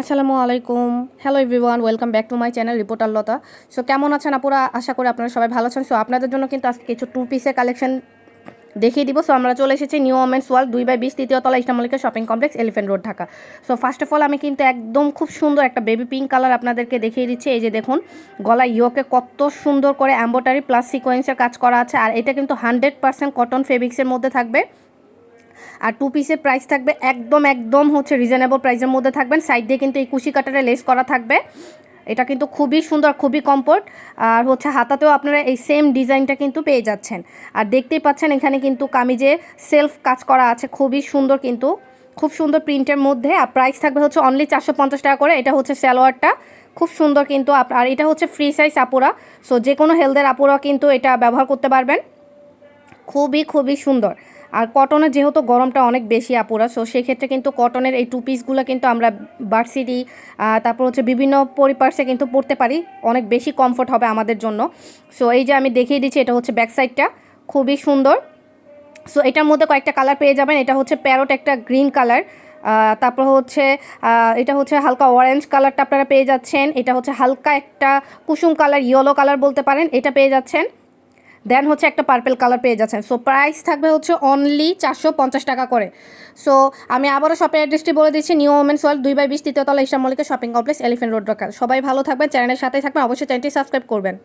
আসসালামু আলাইকুম। Hello everyone welcome back to my channel reporter Lata so কেমন আছেন আপুরা? আশা করি আপনারা সবাই ভালো আছেন। সো আপনাদের জন্য কিন্তু আজকে কিছু টু পিসের কালেকশন দেখিয়ে দিব। সো আমরা চলে এসেছি নিউ ওমেন্স ওয়ার্ল্ড দুই বাই বিশ তৃতীয় তলা ইস্টামলিকা shopping complex Elephant Road Dhaka. So first of all আমি কিন্তু একদম খুব সুন্দর একটা বেবি পিঙ্ক কালার আপনাদেরকে দেখিয়ে দিচ্ছি। এই যে দেখুন গলা ইয়োকে কত সুন্দর করে অ্যাম্বোটারি প্লাস সিকোয়েন্সের কাজ করা আছে। আর এটা কিন্তু হান্ড্রেড পার্সেন্ট কটন ফেব্রিক্সের মধ্যে থাকবে। আর টু পিসের প্রাইস থাকবে একদম একদম হচ্ছে রিজনেবল প্রাইসের মধ্যে থাকবেন। সাইড দিয়ে কিন্তু এই কুশি কাটারে লেস করা থাকবে। এটা কিন্তু খুবই সুন্দর, খুবই কমফোর্ট আর হচ্ছে হাতাতেও আপনারা এই সেম ডিজাইনটা কিন্তু পেয়ে যাচ্ছেন। আর দেখতেই পাচ্ছেন এখানে কিন্তু কামিজে সেলফ কাজ করা আছে। খুবই সুন্দর কিন্তু, খুব সুন্দর প্রিন্টের মধ্যে। আর প্রাইস থাকবে হচ্ছে অনলি চারশো পঞ্চাশ টাকা করে। এটা হচ্ছে স্যালোয়ারটা খুব সুন্দর কিন্তু আর এটা হচ্ছে ফ্রি সাইজ আপুরা। সো যে কোনো হেলথের আপুরা কিন্তু এটা ব্যবহার করতে পারবেন। খুবই খুবই সুন্দর। আর কটনের যেহেতু গরমটা অনেক বেশি আপুরা সো সেক্ষেত্রে কিন্তু কটনের এই টু পিসগুলো কিন্তু আমরা ভার্সিটি তারপর হচ্ছে বিভিন্ন পরিপার্সে কিন্তু পরতে পারি। অনেক বেশি কমফোর্ট হবে আমাদের জন্য। সো এই যে আমি দেখিয়ে দিচ্ছি, এটা হচ্ছে ব্যাক সাইডটা খুবই সুন্দর। সো এটার মধ্যে কয়েকটা কালার পেয়ে যাবেন। এটা হচ্ছে প্যারট একটা গ্রিন কালার তারপর হচ্ছে এটা হচ্ছে হালকা অরেঞ্জ কালারটা আপনারা পেয়ে যাচ্ছেন। এটা হচ্ছে হালকা একটা কুসুম কালার ইয়েলো কালার বলতে পারেন। এটা পেয়ে যাচ্ছেন। দেন হচ্ছে একটা পার্পেল কালার পেয়ে যাচ্ছেন। সো প্রাইস থাকবে হচ্ছে অনলি চারশো পঞ্চাশ টাকা করে। সো আমি আবারও শপের অ্যাড্রেসটি বলে দিচ্ছি নিউ ওমেন্স ওয়ার্ল্ড দুই বাই বিশ তৃতীয়তলা ইসলাম মল্লিকের shopping complex Elephant Road Dhaka সবাই ভালো থাকবেন, চ্যানেলের সাথেই থাকবেন, অবশ্যই চ্যানেলটি সাবস্ক্রাইব করবেন।